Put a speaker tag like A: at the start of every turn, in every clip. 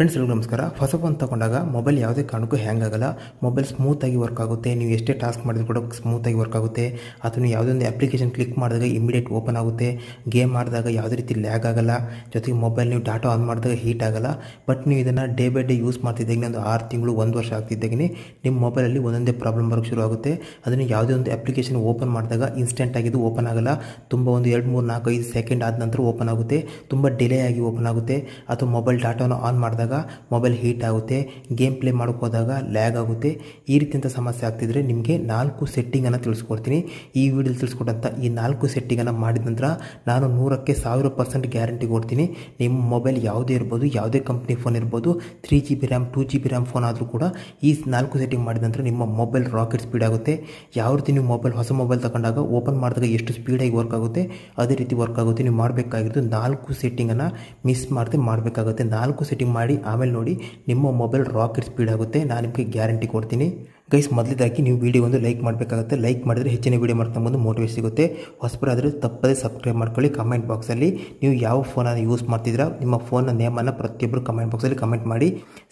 A: Friends ಎಲ್ಲರಿಗೂ ನಮಸ್ಕಾರ. ಹೊಸ ಫೋನ್ ತಗೊಂಡಾಗ ಮೊಬೈಲ್ ಯಾವುದೇ ಕಾರಣಕ್ಕೂ ಹ್ಯಾಂಗ್ ಆಗಲ್ಲ. ಮೊಬೈಲ್ ಸ್ಮೂತಾಗಿ ವರ್ಕ್ ಆಗುತ್ತೆ. ನೀವು ಎಷ್ಟೇ ಟಾಸ್ಕ್ ಮಾಡಿದ್ರು ಕೂಡ ಸ್ಮೂತಾಗಿ ವರ್ಕ್ ಆಗುತ್ತೆ. ಅಥವಾ ನೀವು ಯಾವುದೇ ಒಂದು ಅಪ್ಲಿಕೇಶನ್ ಕ್ಲಿಕ್ ಮಾಡಿದಾಗ ಇಮಿಡಿಯೇಟ್ ಓಪನ್ ಆಗುತ್ತೆ. ಗೇಮ್ ಆಡಿದಾಗ ಯಾವುದೇ ರೀತಿ ಲ್ಯಾಗ್ ಆಗಲ್ಲ. ಜೊತೆಗೆ ಮೊಬೈಲ್ ನೀವು ಡಾಟಾ ಆನ್ ಮಾಡಿದಾಗ ಹೀಟ್ ಆಗಲ್ಲ. ಬಟ್ ನೀವು ಇದನ್ನು ಡೇ ಬೈ ಡೇ ಯೂಸ್ ಮಾಡ್ತಿದ್ದಾಗೆ ಒಂದು ಆರು ತಿಂಗಳು, ಒಂದು ವರ್ಷ ಆಗ್ತಿದ್ದಾಗೆ ನಿಮ್ಮ ಮೊಬೈಲಲ್ಲಿ ಒಂದೊಂದೇ ಪ್ರಾಬ್ಲಮ್ ಬರೋಕ್ಕೆ ಶುರು ಆಗುತ್ತೆ. ಅದನ್ನು ಯಾವುದೇ ಒಂದು ಅಪ್ಲಿಕೇಶನ್ ಓಪನ್ ಮಾಡಿದಾಗ ಇನ್ಸ್ಟೆಂಟ್ ಆಗಿದ್ದು ಓಪನ್ ಆಗಲ್ಲ. ತುಂಬ ಒಂದು ಎರಡು, ಮೂರು, ನಾಲ್ಕು, ಐದು ಸೆಕೆಂಡ್ ಆದ ನಂತರ ಓಪನ್ ಆಗುತ್ತೆ. ತುಂಬ ಡಿಲೇ ಆಗಿ ಓಪನ್ ಆಗುತ್ತೆ. ಅಥವಾ ಮೊಬೈಲ್ ಡಾಟಾವನ್ನು ಆನ್ ಮಾಡಿದಾಗ ಮೊಬೈಲ್ ಹೀಟ್ ಆಗುತ್ತೆ ಗೇಮ್ ಪ್ಲೇ ಹೋದಾಗ ಲ್ಯಾಗ್ ಆಗುತ್ತೆ. ಈ ರೀತಿಯಂಥ ಸಮಸ್ಯೆ ಆಗ್ತಿದ್ರೆ ನಿಮಗೆ ನಾಲ್ಕು ಸೆಟ್ಟಿಂಗನ್ನು ತಿಳಿಸ್ಕೊಡ್ತೀನಿ. ಈ ವಿಡಿಯೋದಲ್ಲಿ ತಿಳಿಸ್ಕೊಟ್ಟಂಥ ಈ ನಾಲ್ಕು ಸೆಟ್ಟಿಂಗನ್ನು ಮಾಡಿದ ನಂತರ ನಾನು ನೂರಕ್ಕೆ ಸಾವಿರ ಪರ್ಸೆಂಟ್ ಗ್ಯಾರಂಟಿ ಕೊಡ್ತೀನಿ. ನಿಮ್ಮ ಮೊಬೈಲ್ ಯಾವುದೇ ಇರ್ಬೋದು, ಯಾವುದೇ ಕಂಪ್ನಿ ಫೋನ್ ಇರ್ಬೋದು three G B RAM two G B RAM phone ಆದರೂ ಕೂಡ ಈ ನಾಲ್ಕು ಸೆಟ್ಟಿಂಗ್ ಮಾಡಿದ ನಂತರ ನಿಮ್ಮ ಮೊಬೈಲ್ ರಾಕೆಟ್ ಸ್ಪೀಡ್ ಆಗುತ್ತೆ. ಯಾವ ರೀತಿ ನೀವು ಮೊಬೈಲ್ ಹೊಸ ಮೊಬೈಲ್ ತಗೊಂಡಾಗ ಓಪನ್ ಮಾಡಿದಾಗ ಎಷ್ಟು ಸ್ಪೀಡಾಗಿ ವರ್ಕ್ ಆಗುತ್ತೆ, ಅದೇ ರೀತಿ ವರ್ಕ್ ಆಗುತ್ತೆ. ನೀವು ಮಾಡಬೇಕಾಗಿರೋದು ನಾಲ್ಕು ಸೆಟ್ಟಿಂಗನ್ನು ಮಿಸ್ ಮಾಡದೆ ಮಾಡಬೇಕಾಗುತ್ತೆ. ನಾಲ್ಕು ಸೆಟ್ಟಿಂಗ್ ಮಾಡಿ ಆಮೇಲೆ ನೋಡಿ ನಿಮ್ಮ ಮೊಬೈಲ್ ರಾಕೆಟ್ ಸ್ಪೀಡ್ ಆಗುತ್ತೆ. ನಾನು ನಿಮಗೆ ಗ್ಯಾರಂಟಿ ಕೊಡ್ತೀನಿ. ಗೈಸ್ ಮೊದಲೇದಾಗಿ ನೀವು ವಿಡಿಯೋ ಒಂದು ಲೈಕ್ ಮಾಡಬೇಕಾಗುತ್ತೆ. ಲೈಕ್ ಮಾಡಿದರೆ ಹೆಚ್ಚಿನ ವಿಡಿಯೋ ಮಾಡ್ತಾ ಬಂದು ಮೋಟಿವೇಟ್ ಸಿಗುತ್ತೆ. ಹೊಸಬರಾದರೆ ತಪ್ಪದೇ ಸಬ್ಸ್ಕ್ರೈಬ್ ಮಾಡ್ಕೊಳ್ಳಿ. ಕಮೆಂಟ್ ಬಾಕ್ಸಲ್ಲಿ ನೀವು ಯಾವ ಫೋನನ್ನು ಯೂಸ್ ಮಾಡ್ತಿದ್ದೀರಾ, ನಿಮ್ಮ ಫೋನ್ನ ನೇಮನ್ನು ಪ್ರತಿಯೊಬ್ಬರು ಕಮೆಂಟ್ ಬಾಕ್ಸಲ್ಲಿ ಕಮೆಂಟ್ ಮಾಡಿ.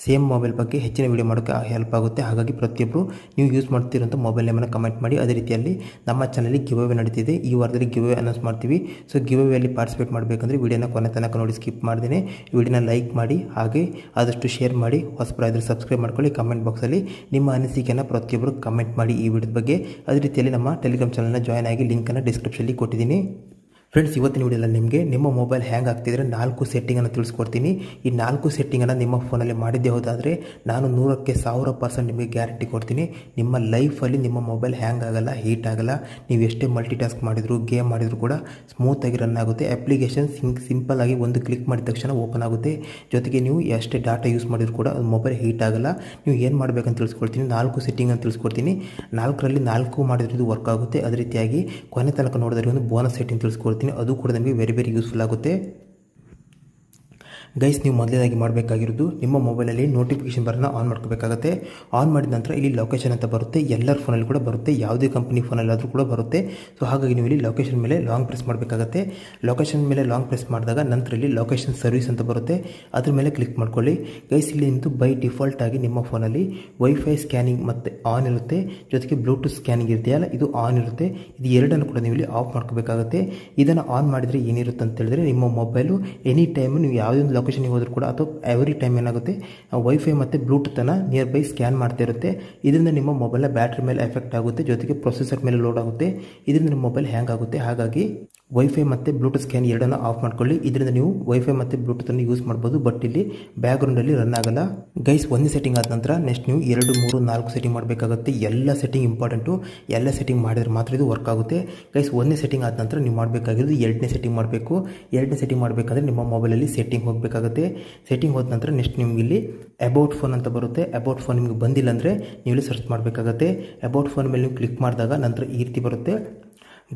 A: ಸೇಮ್ ಮೊಬೈಲ್ ಬಗ್ಗೆ ಹೆಚ್ಚಿನ ವಿಡಿಯೋ ಮಾಡೋಕ್ಕೆ ಹೆಲ್ಪ್ ಆಗುತ್ತೆ. ಹಾಗಾಗಿ ಪ್ರತಿಯೊಬ್ಬರು ನೀವು ಯೂಸ್ ಮಾಡ್ತಿರೋಂಥ ಮೊಬೈಲ್ ನೇಮನ್ನು ಕಮೆಂಟ್ ಮಾಡಿ. ಅದೇ ರೀತಿಯಲ್ಲಿ ನಮ್ಮ ಚಾನಲ್ಲಿ ಗಿವ್ ಅವೇ ನಡೀತಿದೆ. ಈ ವಾರದಲ್ಲಿ ಗಿವ್ ಅವೇ ಅನೌನ್ಸ್ ಮಾಡ್ತೀವಿ. ಸೊ ಗಿವ್ ಅವೇಲಿ ಪಾರ್ಟಿಸಿಪೇಟ್ ಮಾಡಬೇಕಂದ್ರೆ ವೀಡಿಯೋನ ಕೊನೆ ತನಕ ನೋಡಿ ಸ್ಕಿಪ್ ಮಾಡ್ದೇನೆ. ವೀಡಿಯೋನ ಲೈಕ್ ಮಾಡಿ, ಹಾಗೆ ಆದಷ್ಟು ಶೇರ್ ಮಾಡಿ. ಹೊಸಬರಾದರೆ ಸಬ್ಸ್ಕ್ರೈಬ್ ಮಾಡ್ಕೊಳ್ಳಿ. ಕಮೆಂಟ್ ಬಾಕ್ಸಲ್ಲಿ ನಿಮ್ಮ ಅನಿಸಿಕೆಯನ್ನು ಪ್ರತಿಯೊಬ್ಬರು ಕಮೆಂಟ್ ಮಾಡಿ ಈ ವಿಡಿಯೋದ ಬಗ್ಗೆ ಅದೇ ರೀತಿಯಲ್ಲಿ ನಮ್ಮ ಟೆಲಿಗ್ರಾಮ್ ಚಾನಲ್ನ ಜಾಯ್ನ್ ಆಗಿ ಲಿಂಕನ್ನು ಡಿಸ್ಕ್ರಿಪ್ಷನಲ್ಲಿ ಕೊಟ್ಟಿದ್ದೀನಿ. ಫ್ರೆಂಡ್ಸ್ ಇವತ್ತಿನ ವಿಡಿಯೋದಲ್ಲಿ ನಿಮಗೆ ನಿಮ್ಮ ಮೊಬೈಲ್ ಹ್ಯಾಂಗ್ ಆಗ್ತಿದ್ರೆ ನಾಲ್ಕು ಸೆಟ್ಟಿಂಗನ್ನು ತಿಳಿಸ್ಕೊಡ್ತೀನಿ. ಈ ನಾಲ್ಕು ಸೆಟ್ಟಿಂಗನ್ನು ನಿಮ್ಮ ಫೋನಲ್ಲಿ ಮಾಡಿದ್ದೇ ಹೋದಾದರೆ ನಾನು ನೂರಕ್ಕೆ ಸಾವಿರ ಪರ್ಸೆಂಟ್ ನಿಮಗೆ ಗ್ಯಾರಂಟಿ ಕೊಡ್ತೀನಿ. ನಿಮ್ಮ ಲೈಫಲ್ಲಿ ನಿಮ್ಮ ಮೊಬೈಲ್ ಹ್ಯಾಂಗ್ ಆಗಲ್ಲ ಹೀಟ್ ಆಗಲ್ಲ. ನೀವು ಎಷ್ಟೇ ಮಲ್ಟಿ ಟಾಸ್ಕ್ ಮಾಡಿದ್ರು ಗೇಮ್ ಮಾಡಿದ್ರು ಕೂಡ ಸ್ಮೂತಾಗಿ ರನ್ ಆಗುತ್ತೆ. ಅಪ್ಲಿಕೇಶನ್ ಸಿಂಗ್ ಸಿಂಪಲ್ ಆಗಿ ಒಂದು ಕ್ಲಿಕ್ ಮಾಡಿದ ತಕ್ಷಣ ಓಪನ್ ಆಗುತ್ತೆ. ಜೊತೆಗೆ ನೀವು ಎಷ್ಟೇ ಡಾಟಾ ಯೂಸ್ ಮಾಡಿದ್ರು ಕೂಡ ಅದು ಮೊಬೈಲ್ ಹೀಟ್ ಆಗಲ್ಲ. ನೀವು ಏನು ಮಾಡಬೇಕಂತ ತಿಳಿಸ್ಕೊಡ್ತೀನಿ. ನಾಲ್ಕು ಸೆಟ್ಟಿಂಗ್ ಅಂತ ತಿಳಿಸ್ಕೊಡ್ತೀನಿ. ನಾಲ್ಕರಲ್ಲಿ ನಾಲ್ಕು ಮಾಡಿದ್ರೆ ಇದು ವರ್ಕ್ ಆಗುತ್ತೆ. ಅದೇ ರೀತಿಯಾಗಿ ಕೊನೆ ತನಕ ನೋಡಿದ್ರೆ ಒಂದು ಬೋನಸ್ ಸೆಟ್ಟಿಂಗ್ ತಿಳಿಸ್ಕೊಡ್ತೀನಿ. ಅದು ಕೂಡ ನಮಗೆ ವೆರಿ ವೆರಿ ಯೂಸ್ಫುಲ್ ಆಗುತ್ತೆ. ಗೈಸ್ ನೀವು ಮೊದಲನೇದಾಗಿ ಮಾಡಬೇಕಾಗಿರೋದು ನಿಮ್ಮ ಮೊಬೈಲಲ್ಲಿ ನೋಟಿಫಿಕೇಶನ್ ಬರನ್ನ ಆನ್ ಮಾಡ್ಕೋಬೇಕಾಗುತ್ತೆ. ಆನ್ ಮಾಡಿದ ನಂತರ ಇಲ್ಲಿ ಲೊಕೇಶನ್ ಅಂತ ಬರುತ್ತೆ. ಎಲ್ಲರ ಫೋನಲ್ಲಿ ಕೂಡ ಬರುತ್ತೆ. ಯಾವುದೇ ಕಂಪನಿ ಫೋನಲ್ಲಾದರೂ ಕೂಡ ಬರುತ್ತೆ. ಸೊ ಹಾಗಾಗಿ ನೀವು ಇಲ್ಲಿ ಲೊಕೇಶನ್ ಮೇಲೆ ಲಾಂಗ್ ಪ್ರೆಸ್ ಮಾಡಬೇಕಾಗುತ್ತೆ. ಲೊಕೇಶನ್ ಮೇಲೆ ಲಾಂಗ್ ಪ್ರೆಸ್ ಮಾಡಿದಾಗ ನಂತರ ಇಲ್ಲಿ ಲೊಕೇಶನ್ ಸರ್ವಿಸ್ ಅಂತ ಬರುತ್ತೆ. ಅದ್ರ ಮೇಲೆ ಕ್ಲಿಕ್ ಮಾಡ್ಕೊಳ್ಳಿ. ಗೈಸ್ ಇಲ್ಲಿ ನಿಂತು ಬೈ ಡಿಫಾಲ್ಟ್ ಆಗಿ ನಿಮ್ಮ ಫೋನಲ್ಲಿ ವೈಫೈ ಸ್ಕ್ಯಾನಿಂಗ್ ಮತ್ತು ಆನ್ ಇರುತ್ತೆ. ಜೊತೆಗೆ ಬ್ಲೂಟೂತ್ ಸ್ಕ್ಯಾನಿಂಗ್ ಇದೆಯಲ್ಲ ಇದು ಆನ್ ಇರುತ್ತೆ. ಇದು ಎರಡನ್ನು ಕೂಡ ನೀವು ಇಲ್ಲಿ ಆಫ್ ಮಾಡ್ಕೋಬೇಕಾಗುತ್ತೆ. ಇದನ್ನು ಆನ್ ಮಾಡಿದರೆ ಏನಿರುತ್ತೆ ಅಂತ ಹೇಳಿದ್ರೆ ನಿಮ್ಮ ಮೊಬೈಲು ಎನಿ ಟೈಮು ನೀವು ಯಾವುದೇ ಒಂದು ಲೊಕೇಶನ್ಗೆ ಹೋದರೂ ಕೂಡ ಅಥವಾ ಎವ್ರಿ ಟೈಮ್ ಏನಾಗುತ್ತೆ ವೈಫೈ ಮತ್ತು ಬ್ಲೂಟೂತನ್ನು ನಿಯರ್ ಬೈ ಸ್ಕ್ಯಾನ್ ಮಾಡ್ತಾ ಇರುತ್ತೆ. ಇದರಿಂದ ನಿಮ್ಮ ಮೊಬೈಲ್ನ ಬ್ಯಾಟ್ರಿ ಮೇಲೆ ಎಫೆಕ್ಟ್ ಆಗುತ್ತೆ, ಜೊತೆಗೆ ಪ್ರೊಸೆಸರ್ ಮೇಲೆ ಲೋಡ್ ಆಗುತ್ತೆ. ಇದರಿಂದ ನಿಮ್ಮ ಮೊಬೈಲ್ ಹ್ಯಾಂಗ್ ಆಗುತ್ತೆ. ಹಾಗಾಗಿ ವೈಫೈ ಮತ್ತು ಬ್ಲೂಟೂತ್ ಸ್ಕ್ಯಾನ್ ಎರಡನ್ನು ಆಫ್ ಮಾಡ್ಕೊಳ್ಳಿ. ಇದರಿಂದ ನೀವು ವೈಫೈ ಮತ್ತು ಬ್ಲೂಟೂತನ್ನು ಯೂಸ್ ಮಾಡ್ಬೋದು. ಬಟ್ ಇಲ್ಲಿ ಬ್ಯಾಕ್ಗ್ರೌಂಡಲ್ಲಿ ರನ್ ಆಗಲ್ಲ. ಗೈಸ್ ಒಂದು ಸೆಟ್ಟಿಂಗ್ ಆದ ನಂತರ ನೆಕ್ಸ್ಟ್ ನೀವು ಎರಡು, ಮೂರು, ನಾಲ್ಕು ಸೆಟ್ಟಿಂಗ್ ಮಾಡಬೇಕಾಗುತ್ತೆ. ಎಲ್ಲ ಸೆಟ್ಟಿಂಗ್ ಇಂಪಾರ್ಟೆಂಟು ಎಲ್ಲ ಸೆಟ್ಟಿಂಗ್ ಮಾಡಿದ್ರೆ ಮಾತ್ರ ಇದು ವರ್ಕ್ ಆಗುತ್ತೆ. ಗೈಸ್ ಒಂದೇ ಸೆಟ್ಟಿಂಗ್ ಆದ ನಂತರ ನೀವು ಮಾಡಬೇಕಾಗಿರೋದು ಎರಡನೇ ಸೆಟ್ಟಿಂಗ್ ಮಾಡಬೇಕು. ಎರಡನೇ ಸೆಟ್ಟಿಂಗ್ ಮಾಡಬೇಕಾದ್ರೆ ನಿಮ್ಮ ಮೊಬೈಲಲ್ಲಿ ಸೆಟ್ಟಿಂಗ್ ಹೋಗಬೇಕಾಗುತ್ತೆ. ಸೆಟ್ಟಿಂಗ್ ಹೋದ ನಂತರ ನೆಕ್ಸ್ಟ್ ನಿಮ್ಗೆ ಇಲ್ಲಿ ಅಬೌಟ್ ಫೋನ್ ಅಂತ ಬರುತ್ತೆ. ಅಬೌಟ್ ಫೋನ್ ನಿಮಗೆ ಬಂದಿಲ್ಲ ಅಂದರೆ ನೀವು ಇಲ್ಲಿ ಸರ್ಚ್ ಮಾಡಬೇಕಾಗುತ್ತೆ. ಅಬೌಟ್ ಫೋನ್ ಮೇಲೆ ನೀವು ಕ್ಲಿಕ್ ಮಾಡಿದಾಗ ನಂತರ ಈ ರೀತಿ ಬರುತ್ತೆ.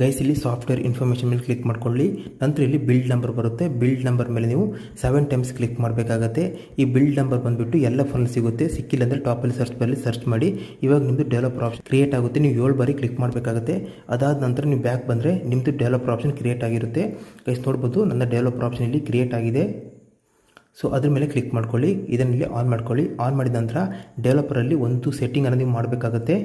A: ಗೈಸ್ ಇಲ್ಲಿ ಸಾಫ್ಟ್ವೇರ್ ಇನ್ಫಾರ್ಮೇಷನ್ ಮೇಲೆ ಕ್ಲಿಕ್ ಮಾಡ್ಕೊಳ್ಳಿ. ನಂತರ ಇಲ್ಲಿ ಬಿಲ್ಡ್ ನಂಬರ್ ಬರುತ್ತೆ. ಬಿಲ್ಡ್ ನಂಬರ್ ಮೇಲೆ ನೀವು ಸೆವೆನ್ ಟೈಮ್ಸ್ ಕ್ಲಿಕ್ ಮಾಡಬೇಕಾಗತ್ತೆ. ಈ ಬಿಲ್ಡ್ ನಂಬರ್ ಬಂದುಬಿಟ್ಟು ಎಲ್ಲ ಫೋನ್ ಸಿಗುತ್ತೆ. ಸಿಕ್ಕಿಲ್ಲ ಅಂದರೆ ಟಾಪಲ್ಲಿ ಸರ್ಚ್ ಬರಲಿ ಸರ್ಚ್ ಮಾಡಿ. ಇವಾಗ ನಿಮ್ಮದು ಡೆವಲಪರ್ ಆಪ್ಷನ್ ಕ್ರಿಯೇಟ್ ಆಗುತ್ತೆ. ನೀವು ಏಳು ಬಾರಿ ಕ್ಲಿಕ್ ಮಾಡಬೇಕಾಗುತ್ತೆ. ಅದಾದ ನಂತರ ನೀವು ಬ್ಯಾಕ್ ಬಂದರೆ ನಿಮ್ಮದು ಡೆವಲಪರ್ ಆಪ್ಷನ್ ಕ್ರಿಯೇಟ್ ಆಗಿರುತ್ತೆ. ಗೈಸ್ ನೋಡ್ಬೋದು ನನ್ನ ಡೆವಲಪರ್ ಆಪ್ಷನ್ ಇಲ್ಲಿ ಕ್ರಿಯೇಟ್ ಆಗಿದೆ. ಸೊ ಅದ್ರ ಮೇಲೆ ಕ್ಲಿಕ್ ಮಾಡ್ಕೊಳ್ಳಿ. ಇದನ್ನ ಇಲ್ಲಿ ಆನ್ ಮಾಡ್ಕೊಳ್ಳಿ. ಆನ್ ಮಾಡಿದ ನಂತರ ಡೆವಲಪರಲ್ಲಿ ಒಂದು ಸೆಟ್ಟಿಂಗನ್ನು ನೀವು ಮಾಡಬೇಕಾಗುತ್ತೆ.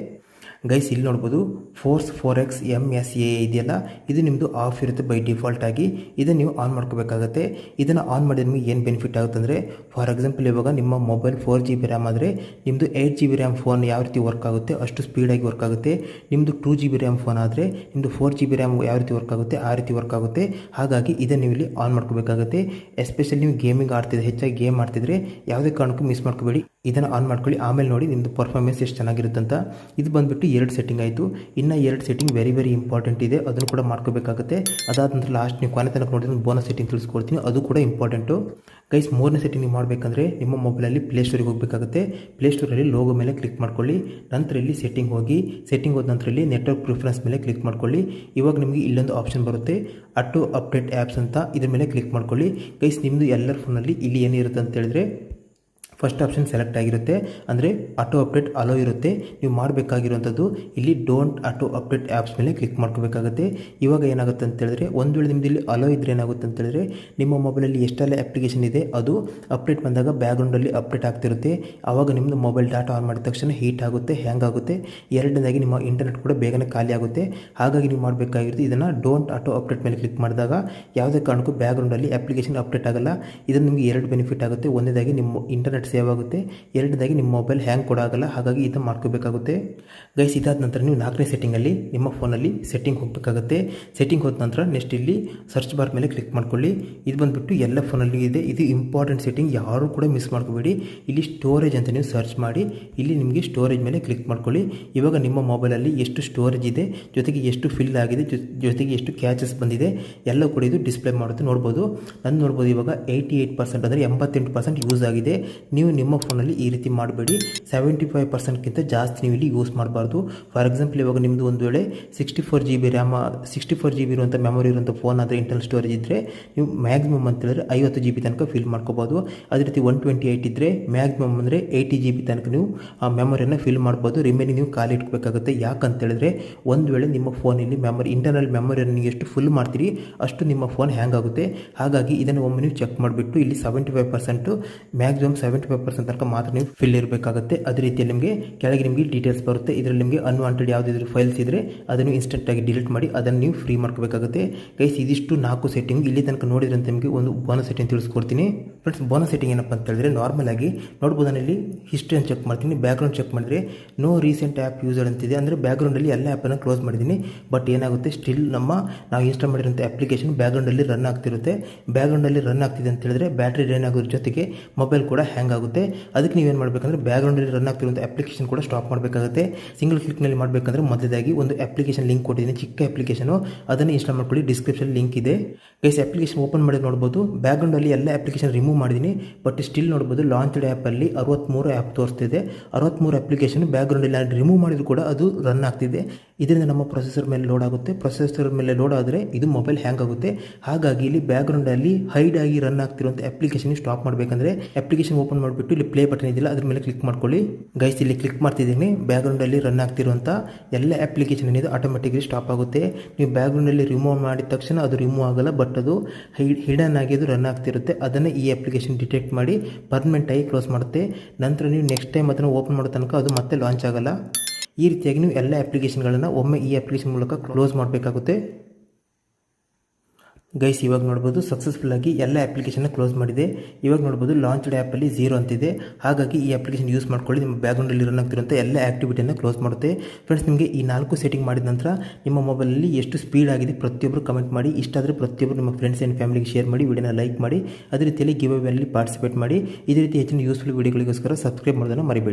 A: ಗೈಸ್ ಇಲ್ಲಿ ನೋಡ್ಬೋದು force four X M S A ಇದೆಯಲ್ಲ? ಇದು ನಿಮ್ಮದು ಆಫ್ ಇರುತ್ತೆ ಬೈ ಡಿಫಾಲ್ಟ್ ಆಗಿ. ಇದನ್ನು ನೀವು ಆನ್ ಮಾಡ್ಕೋಬೇಕಾಗತ್ತೆ. ಇದನ್ನು ಆನ್ ಮಾಡಿದ್ರೆ ನಿಮಗೆ ಏನು ಬೆನಿಫಿಟ್ ಆಗುತ್ತೆ ಅಂದರೆ ಫಾರ್ ಎಕ್ಸಾಂಪಲ್ ಇವಾಗ ನಿಮ್ಮ mobile four G B RAM ಆದರೆ ನಿಮ್ಮದು eight G B RAM phone ಯಾವ ರೀತಿ ವರ್ಕ್ ಆಗುತ್ತೆ, ಅಷ್ಟು ಸ್ಪೀಡಾಗಿ ವರ್ಕ್ ಆಗುತ್ತೆ. ನಿಮ್ಮದು two G B RAM phone ಆದರೆ ನಿಮ್ಮದು ಫೋರ್ ಜಿ ಬಿ ರ್ಯಾಮ್ ಯಾವ ರೀತಿ ವರ್ಕ್ ಆಗುತ್ತೆ, ಆ ರೀತಿ ವರ್ಕ್ ಆಗುತ್ತೆ. ಹಾಗಾಗಿ ಇದನ್ನು ನೀವು ಇಲ್ಲಿ ಆನ್ ಮಾಡ್ಕೋಬೇಕಾಗುತ್ತೆ. ಎಸ್ಪೆಷಲಿ ನೀವು ಗೇಮಿಂಗ್ ಆಡ್ತಿದ್ರೆ, ಹೆಚ್ಚಾಗಿ ಗೇಮ್ ಆಡ್ತಿದ್ರೆ, ಯಾವುದೇ ಕಾರಣಕ್ಕೂ ಮಿಸ್ ಮಾಡ್ಕೋಬೇಡಿ. ಇದನ್ನು ಆನ್ ಮಾಡ್ಕೊಳ್ಳಿ. ಆಮೇಲೆ ನೋಡಿ ನಿಮ್ಮದು ಪರ್ಫಾರ್ಮೆನ್ಸ್ ಎಷ್ಟು ಚೆನ್ನಾಗಿರುತ್ತೆ ಅಂತ ಇದು ಬಂದುಬಿಟ್ಟು ಎರಡು ಸೆಟ್ಟಿಂಗ್ ಆಯಿತು. ಇನ್ನು ಎರಡು ಸೆಟ್ಟಿಂಗ್ ವೆರಿ ವೆರಿ ಇಂಪಾರ್ಟೆಂಟ್ ಇದೆ. ಅದನ್ನು ಕೂಡ ಮಾಡ್ಕೋಬೇಕಾಗುತ್ತೆ. ಅದಾದ ನಂತರ ಲಾಸ್ಟ್ ನೀವು ಕೊನೆ ತನಕ ನೋಡಿದ್ರೆ ಬೋನಸ್ ಸೆಟ್ಟಿಂಗ್ ತಿಳಿಸ್ಕೊಡ್ತೀನಿ. ಅದು ಕೂಡ ಇಂಪಾರ್ಟೆಂಟು ಗೈಸ್ ಮೂರನೇ ಸೆಟ್ಟಿಂಗ್ ನೀವು ಮಾಡಬೇಕಂದ್ರೆ ನಿಮ್ಮ ಮೊಬೈಲಲ್ಲಿ ಪ್ಲೇಸ್ಟೋರಿಗೆ ಹೋಗಬೇಕಾಗುತ್ತೆ. ಪ್ಲೇ ಸ್ಟೋರಲ್ಲಿ ಲೋಗೋ ಮೇಲೆ ಕ್ಲಿಕ್ ಮಾಡ್ಕೊಳ್ಳಿ. ನಂತರ ಇಲ್ಲಿ ಸೆಟ್ಟಿಂಗ್ ಹೋಗಿ ಸೆಟ್ಟಿಂಗ್ ಹೋದ ನಂತರ ಇಲ್ಲಿ ನೆಟ್ವರ್ಕ್ ಪ್ರಿಫರೆನ್ಸ್ ಮೇಲೆ ಕ್ಲಿಕ್ ಮಾಡ್ಕೊಳ್ಳಿ. ಇವಾಗ ನಿಮಗೆ ಇಲ್ಲೊಂದು ಆಪ್ಷನ್ ಬರುತ್ತೆ. ಅಟೋ ಅಪ್ಡೇಟ್ ಆ್ಯಪ್ಸ್ ಅಂತ. ಇದ್ರ ಮೇಲೆ ಕ್ಲಿಕ್ ಮಾಡ್ಕೊಳ್ಳಿ. ಗೈಸ್ ನಿಮ್ಮದು ಎಲ್ಲರ ಫೋನಲ್ಲಿ ಇಲ್ಲಿ ಏನಿರುತ್ತೆ ಅಂತ ಹೇಳಿದ್ರೆ ಫಸ್ಟ್ ಆಪ್ಷನ್ ಸೆಲೆಕ್ಟ್ ಆಗಿರುತ್ತೆ. ಅಂದರೆ ಆಟೋ ಅಪ್ಡೇಟ್ ಅಲೋ ಇರುತ್ತೆ. ನೀವು ಮಾಡಬೇಕಾಗಿರುವಂಥದ್ದು ಇಲ್ಲಿ ಡೋಂಟ್ ಆಟೋ ಅಪ್ಡೇಟ್ ಆ್ಯಪ್ಸ್ ಮೇಲೆ ಕ್ಲಿಕ್ ಮಾಡ್ಕೋಬೇಕಾಗುತ್ತೆ. ಇವಾಗ ಏನಾಗುತ್ತೆ ಅಂತ ಹೇಳಿದ್ರೆ, ಒಂದು ವೇಳೆ ನಿಮ್ದು ಇಲ್ಲಿ ಅಲೋ ಇದ್ರೆ ಏನಾಗುತ್ತೆ ಅಂತ ಹೇಳಿದ್ರೆ, ನಿಮ್ಮ ಮೊಬೈಲಲ್ಲಿ ಎಷ್ಟೆಲ್ಲ ಅಪ್ಲಿಕೇಶನ್ ಇದೆ, ಅದು ಅಪ್ಡೇಟ್ ಬಂದಾಗ ಬ್ಯಾಕ್ಗ್ರೌಂಡಲ್ಲಿ ಅಪ್ಡೇಟ್ ಆಗ್ತಿರುತ್ತೆ. ಆವಾಗ ನಿಮ್ಮದು ಮೊಬೈಲ್ ಡಾಟಾ ಆನ್ ಮಾಡಿದ ತಕ್ಷಣ ಹೀಟ್ ಆಗುತ್ತೆ ಹ್ಯಾಂಗ್ ಆಗುತ್ತೆ. ಎರಡನೇದಾಗಿ ನಿಮ್ಮ ಇಂಟರ್ನೆಟ್ ಕೂಡ ಬೇಗನೆ ಖಾಲಿ ಆಗುತ್ತೆ. ಹಾಗಾಗಿ ನೀವು ಮಾಡಬೇಕಾಗಿರುತ್ತೆ ಇದನ್ನು ಡೋಂಟ್ ಆಟೋ ಅಪ್ಡೇಟ್ ಮೇಲೆ ಕ್ಲಿಕ್ ಮಾಡಿದಾಗ ಯಾವುದೇ ಕಾರಣಕ್ಕೂ ಬ್ಯಾಕ್ಗ್ರೌಂಡಲ್ಲಿ ಅಪ್ಲಿಕೇಶನ್ ಅಪ್ಡೇಟ್ ಆಗಲ್ಲ. ಇದನ್ನು ನಿಮಗೆ ಎರಡು ಬೆನಿಫಿಟ್ ಆಗುತ್ತೆ. ಒಂದೇದಾಗಿ ನಿಮ್ಮ ಇಂಟರ್ನೆಟ್ ಸೇವ್ ಆಗುತ್ತೆ. ಎರಡನೇದಾಗಿ ನಿಮ್ಮ ಮೊಬೈಲ್ ಹ್ಯಾಂಗ್ ಕೂಡ ಆಗಲ್ಲ. ಹಾಗಾಗಿ ಇದನ್ನು ಮಾಡ್ಕೋಬೇಕಾಗುತ್ತೆ. ಗೈಸ್ ಇದಾದ ನಂತರ ನೀವು ನಾಲ್ಕನೇ ಸೆಟ್ಟಿಂಗಲ್ಲಿ ನಿಮ್ಮ ಫೋನಲ್ಲಿ ಸೆಟ್ಟಿಂಗ್ ಹೋಗಬೇಕಾಗುತ್ತೆ. ಸೆಟ್ಟಿಂಗ್ ಹೋದ ನಂತರ ನೆಕ್ಸ್ಟ್ ಇಲ್ಲಿ ಸರ್ಚ್ ಬಾರ್ ಮೇಲೆ ಕ್ಲಿಕ್ ಮಾಡ್ಕೊಳ್ಳಿ. ಇದು ಬಂದುಬಿಟ್ಟು ಎಲ್ಲ ಫೋನಲ್ಲಿ ಇದೆ. ಇದು ಇಂಪಾರ್ಟೆಂಟ್ ಸೆಟ್ಟಿಂಗ್ ಯಾರು ಕೂಡ ಮಿಸ್ ಮಾಡ್ಕೋಬೇಡಿ. ಇಲ್ಲಿ ಸ್ಟೋರೇಜ್ ಅಂತ ನೀವು ಸರ್ಚ್ ಮಾಡಿ. ಇಲ್ಲಿ ನಿಮಗೆ ಸ್ಟೋರೇಜ್ ಮೇಲೆ ಕ್ಲಿಕ್ ಮಾಡ್ಕೊಳ್ಳಿ. ಇವಾಗ ನಿಮ್ಮ ಮೊಬೈಲಲ್ಲಿ ಎಷ್ಟು ಸ್ಟೋರೇಜ್ ಇದೆ, ಜೊತೆಗೆ ಎಷ್ಟು ಫಿಲ್ ಆಗಿದೆ ಜೊತೆಗೆ ಎಷ್ಟು ಕ್ಯಾಚಸ್ ಬಂದಿದೆ ಎಲ್ಲ ಕೂಡ ಇದು ಡಿಸ್ಪ್ಲೇ ಮಾಡುತ್ತೆ. ನೋಡ್ಬೋದು. ನಾನು ನೋಡ್ಬೋದು ಇವಾಗ ಏಯ್ಟಿ ಏಯ್ಟ್ ಪರ್ಸೆಂಟ್ ಅಂದರೆ ಎಂಬತ್ತೆಂಟು ಪರ್ಸೆಂಟ್ ಯೂಸ್ ಆಗಿದೆ. ನೀವು ನಿಮ್ಮ ಫೋನಲ್ಲಿ ಈ ರೀತಿ ಮಾಡಬೇಡಿ. ಸೆವೆಂಟಿ ಫೈವ್ ಪರ್ಸೆಂಟ್ಗಿಂತ ಜಾಸ್ತಿ ನೀವು ಇಲ್ಲಿ ಯೂಸ್ ಮಾಡಬಾರ್ದು. ಫಾರ್ ಎಕ್ಸಾಂಪಲ್ ಇವಾಗ ನಿಮ್ಮದು ಒಂದು ವೇಳೆ sixty four G B RAM sixty four G B ಇರುವಂಥ ಮೆಮೊರಿ ಇರುವಂಥ ಫೋನ್ ಆದರೆ ಇಂಟರ್ನಲ್ ಸ್ಟೋರೇಜ್ ಇದ್ದರೆ ನೀವು ಮ್ಯಾಕ್ಸಿಮಮ್ ಅಂತ ಹೇಳಿದ್ರೆ ಐವತ್ತು ಜಿ ಬಿ ತನಕ ಫಿಲ್ ಮಾಡ್ಕೋಬೋದು. ಅದೇ ರೀತಿ ಒನ್ ಟ್ವೆಂಟಿ ಏಯ್ಟ್ ಇದ್ದರೆ ಮ್ಯಾಕ್ಸಿಮಮ್ ಅಂದರೆ ಏಯ್ಟಿ ಜಿ ಬಿ ತನಕ ನೀವು, ಆ ಮೆಮೊರಿಯನ್ನು ಫಿಲ್ ಮಾಡ್ಬೋದು. ರಿಮೈನಿಂಗ್ ನೀವು ಖಾಲಿ ಇಟ್ಕೋಬೇಕಾಗುತ್ತೆ. ಯಾಕಂತ ಹೇಳಿದ್ರೆ ಒಂದು ವೇಳೆ ನಿಮ್ಮ ಫೋನಲ್ಲಿ ಮೆಮೊರಿ ಇಂಟರ್ನಲ್ ಮೆಮೊರಿಯನ್ನು ನೀವು ಎಷ್ಟು ಫುಲ್ ಮಾಡ್ತೀರಿ, ಅಷ್ಟು ನಿಮ್ಮ ಫೋನ್ ಹ್ಯಾಂಗ್ ಆಗುತ್ತೆ. ಹಾಗಾಗಿ ಇದನ್ನು ಒಮ್ಮೆ ನೀವು ಚೆಕ್ ಮಾಡಿಬಿಟ್ಟು ಇಲ್ಲಿ seventy five percent maximum seventy five percent ತನಕ ಮಾತ್ರ ನೀವು ಫಿಲ್ ಇರಬೇಕಾಗುತ್ತೆ. ಅದೇ ರೀತಿಯಲ್ಲಿ ನಿಮಗೆ ಕೆಳಗೆ ನಿಮಗೆ ಡೀಟೇಲ್ಸ್ ಬರುತ್ತೆ. ಇದರಲ್ಲಿ ನಿಮಗೆ ಅನ್ವಾಂಟೆಡ್ ಯಾವುದಾದ್ರು ಫೈಲ್ಸ್ ಇದ್ರೆ ಅದನ್ನು ಇನ್ಸ್ಟೆಂಟಾಗಿ ಡಿಲೀಟ್ ಮಾಡಿ ಅದನ್ನು ನೀವು ಫ್ರೀ ಮಾಡ್ಕೋಬೇಕಾಗುತ್ತೆ. ಗೈಸ್ ಇದಿಷ್ಟು ನಾಲ್ಕು ಸೆಟ್ಟಿಂಗ್ ಇಲ್ಲಿ ತನಕ ನೋಡಿದ್ರಂತ ನಿಮಗೆ ಒಂದು ಬೋನಸ್ ಸೆಟ್ಟಿಂಗ್ ತಿಳಿಸ್ಕೊಡ್ತೀನಿ. ಫ್ರೆಂಡ್ಸ್ ಬೋನಸ್ ಸೆಟ್ಟಿಂಗ್ ಏನಪ್ಪ ಅಂತ ಹೇಳಿದ್ರೆ ನಾರ್ಮಲ್ ಆಗಿ ನೋಡ್ಬೋದು ಇಲ್ಲಿ ಹಿಸ್ಟ್ರಿಯನ್ನು ಚೆಕ್ ಮಾಡ್ತೀನಿ ಬ್ಯಾಕ್ಗ್ರೌಂಡ್ ಚೆಕ್ ಮಾಡಿದ್ರೆ ನೋ ರೀಸೆಂಟ್ ಆ್ಯಪ್ ಯೂಸರ್ ಅಂತಿದೆ ಅಂದರೆ ಬ್ಯಾಕ್ಗ್ರೌಂಡಲ್ಲಿ ಎಲ್ಲ ಆ್ಯಪನ್ನು ಕ್ಲೋಸ್ ಮಾಡಿದ್ದೀನಿ. ಬಟ್ ಏನಾಗುತ್ತೆ? ಸ್ಟಿಲ್ ನಮ್ಮ ನಾವು ಇನ್ಸ್ಟಾಲ್ ಮಾಡಿರೋಂಥ ಅಪ್ಲಿಕೇಶನ್ ಬ್ಯಾಕ್ಗ್ರೌಂಡಲ್ಲಿ ರನ್ ಆಗ್ತಿರುತ್ತೆ. ಬ್ಯಾಕ್ಗ್ರೌಂಡಲ್ಲಿ ರನ್ ಆಗ್ತಿದೆ ಅಂತ ಹೇಳಿದ್ರೆ ಬ್ಯಾಟ್ರಿ ಡ್ರೈನ್ ಆಗೋದ್ರ ಜೊತೆಗೆ ಮೊಬೈಲ್ ಕೂಡ ಹ್ಯಾಂಗ್ ಅದಕ್ಕೆ ನೀವೇನು ಮಾಡಬೇಕಂದ್ರೆ ಬ್ಯಾಗ್ರೌಂಡಲ್ಲಿ ರನ್ ಆಗ್ತಿರುವಂಥ ಅಪ್ಲಿಕೇಶನ್ ಕೂಡ ಸ್ಟಾಪ್ ಮಾಡಬೇಕಾಗುತ್ತೆ. ಸಿಂಗಲ್ ಕ್ಲಿಕ್ನಲ್ಲಿ ಮಾಡಬೇಕಂದ್ರೆ ಮೊದಲಾಗಿ ಒಂದು ಅಪ್ಲಿಕೇಶನ್ ಲಿಂಕ್ ಕೊಟ್ಟಿದ್ದೀನಿ. ಚಿಕ್ಕ ಅಪ್ಲಿಕೇಶನು ಅದನ್ನು ಇನ್ಸ್ಟಾಲ್ ಮಾಡ್ಕೊಳ್ಳಿ. ಡಿಸ್ಕ್ರಿಪ್ಷನ್ ಲಿಂಕ್ ಇದೆ. ಗೈಸ್ ಅಪ್ಲಿಕೇಶನ್ ಓಪನ್ ಮಾಡಿ ನೋಡ್ಬೋದು. ಬ್ಯಾಗ್ರೌಂಡಲ್ಲಿ ಎಲ್ಲ ಅಪ್ಲಿಕೇಶನ್ ರಿಮೂವ್ ಮಾಡಿದ್ದೀನಿ. ಬಟ್ ಸ್ಟಿಲ್ ನೋಡ್ಬೋದು ಲಾಂಚ್ಡ್ ಆ್ಯಪಲ್ಲಿ ಅರವತ್ತ್ಮೂರು ಆ್ಯಪ್ ತೋರಿಸ್ತಿದೆ. ಅರವತ್ತ್ಮೂರು ಅಪ್ಲಿಕೇಶನ್ ಬ್ಯಾಕ್ಗ್ರೌಂಡಲ್ಲಿ ರಿಮೂವ್ ಮಾಡಿದ್ರು ಕೂಡ ಅದು ರನ್ ಆಗ್ತಿದೆ. ಇದರಿಂದ ನಮ್ಮ ಪ್ರೊಸೆಸರ್ ಮೇಲೆ ಲೋಡ್ ಆಗುತ್ತೆ. ಪ್ರೊಸೆಸರ್ ಮೇಲೆ ಲೋಡ್ ಆದರೆ ಇದು ಮೊಬೈಲ್ ಹ್ಯಾಂಗ್ ಆಗುತ್ತೆ. ಹಾಗಾಗಿ ಇಲ್ಲಿ ಬ್ಯಾಗ್ರೌಂಡಲ್ಲಿ ಹೈಡ್ ಆಗಿ ರನ್ ಆಗ್ತಿರುವಂಥ ಅಪ್ಲಿಕೇಶನ್ ಸ್ಟಾಪ್ ಮಾಡಬೇಕಂದ್ರೆ ಅಪ್ಲಿಕೇಶನ್ ಓಪನ್ ಮಾಡಿಬಿಟ್ಟು ಇಲ್ಲಿ ಪ್ಲೇ ಬಟನ್ ಇದೆಯಲ್ಲ ಅದ್ರ ಮೇಲೆ ಕ್ಲಿಕ್ ಮಾಡ್ಕೊಳ್ಳಿ. ಗೈಸ್ ಇಲ್ಲಿ ಕ್ಲಿಕ್ ಮಾಡ್ತಿದ್ದೀನಿ. ಬ್ಯಾಕ್ಗ್ರೌಂಡಲ್ಲಿ ರನ್ ಆಗ್ತಿರುವಂಥ ಎಲ್ಲ ಅಪ್ಲಿಕೇಶನ್ ಏನಿದೆ ಆಟೋಮೆಟಿಕ್ಲಿ ಸ್ಟಾಪ್ ಆಗುತ್ತೆ. ನೀವು ಬ್ಯಾಕ್ಗ್ರೌಂಡಲ್ಲಿ ರಿಮೂವ್ ಮಾಡಿದ ತಕ್ಷಣ ಅದು ರಿಮೂವ್ ಆಗಲ್ಲ ಬಟ್ ಅದು ಹಿಡನ್ ಆಗಿ ಅದು ರನ್ ಆಗ್ತಿರುತ್ತೆ. ಅದನ್ನು ಈ ಅಪ್ಲಿಕೇಶನ್ ಡಿಟೆಕ್ಟ್ ಮಾಡಿ ಪರ್ಮನೆಂಟ್ ಆಗಿ ಕ್ಲೋಸ್ ಮಾಡುತ್ತೆ. ನಂತರ ನೀವು ನೆಕ್ಸ್ಟ್ ಟೈಮ್ ಅದನ್ನು ಓಪನ್ ಮಾಡೋ ತನಕ ಅದು ಮತ್ತೆ ಲಾಂಚ್ ಆಗಲ್ಲ. ಈ ರೀತಿಯಾಗಿ ನೀವು ಎಲ್ಲ ಅಪ್ಲಿಕೇಶನ್ಗಳನ್ನು ಒಮ್ಮೆ ಈ ಅಪ್ಲಿಕೇಶನ್ ಮೂಲಕ ಕ್ಲೋಸ್ ಮಾಡಬೇಕಾಗುತ್ತೆ. ಗೈಸ್, ಇವಾಗ ನೋಡ್ಬೋದು ಸಕ್ಸಸ್ಫುಲ್ ಆಗಿ ಎಲ್ಲ ಅಪ್ಲಿಕೇಶನ್ನ ಕ್ಲೋಸ್ ಮಾಡಿದೆ. ಇವಾಗ ನೋಡ್ಬೋದು ಲಾಂಚ್ಡ್ ಆ್ಯಪಲ್ಲಿ ಝೀರೋ ಅಂತಿದೆ. ಹಾಗಾಗಿ ಈ ಅಪ್ಲಿಕೇಶನ್ ಯೂಸ್ ಮಾಡ್ಕೊಳ್ಳಿ, ನಿಮ್ಮ ಬ್ಯಾಕ್ಗ್ರೌಂಡಲ್ಲಿ ರನ್ ಆಗ್ತಿರುವಂಥ ಎಲ್ಲ ಆ್ಯಕ್ಟಿವಿಟಿಯನ್ನು ಕ್ಲೋಸ್ ಮಾಡುತ್ತೆ. ಫ್ರೆಂಡ್ಸ್ ನಿಮಗೆ ಈ ನಾಲ್ಕು ಸೆಟ್ಟಿಂಗ್ ಮಾಡಿದ ನಂತರ ನಿಮ್ಮ ಮೊಬೈಲಲ್ಲಿ ಎಷ್ಟು ಸ್ಪೀಡ್ ಆಗಿದೆ ಪ್ರತಿಯೊಬ್ಬರು ಕಮೆಂಟ್ ಮಾಡಿ. ಇಷ್ಟಾದರೆ ಪ್ರತಿಯೊಬ್ಬರು ನಿಮ್ಮ ಫ್ರೆಂಡ್ಸ್ ಆ್ಯಂಡ್ ಫ್ಯಾಮಿಲಿಗೆ ಶೇರ್ ಮಾಡಿ ವಿಡಿಯೋನ ಲೈಕ್ ಮಾಡಿ. ಅದೇ ರೀತಿಯಲ್ಲಿ ಗಿವ್ ಅಲ್ಲಿ ಪಾರ್ಟಿಸಿಪೇಟ್ ಮಾಡಿ. ಇದೇ ರೀತಿ ಹೆಚ್ಚಿನ ಯೂಸ್ಫುಲ್ ವಿಡಿಯೋಗಳಿಗೋಸ್ಕರ ಸಬ್ಸ್ಕ್ರೈಬ್ ಮಾಡೋದನ್ನು ಮರಿಬೇಡಿ.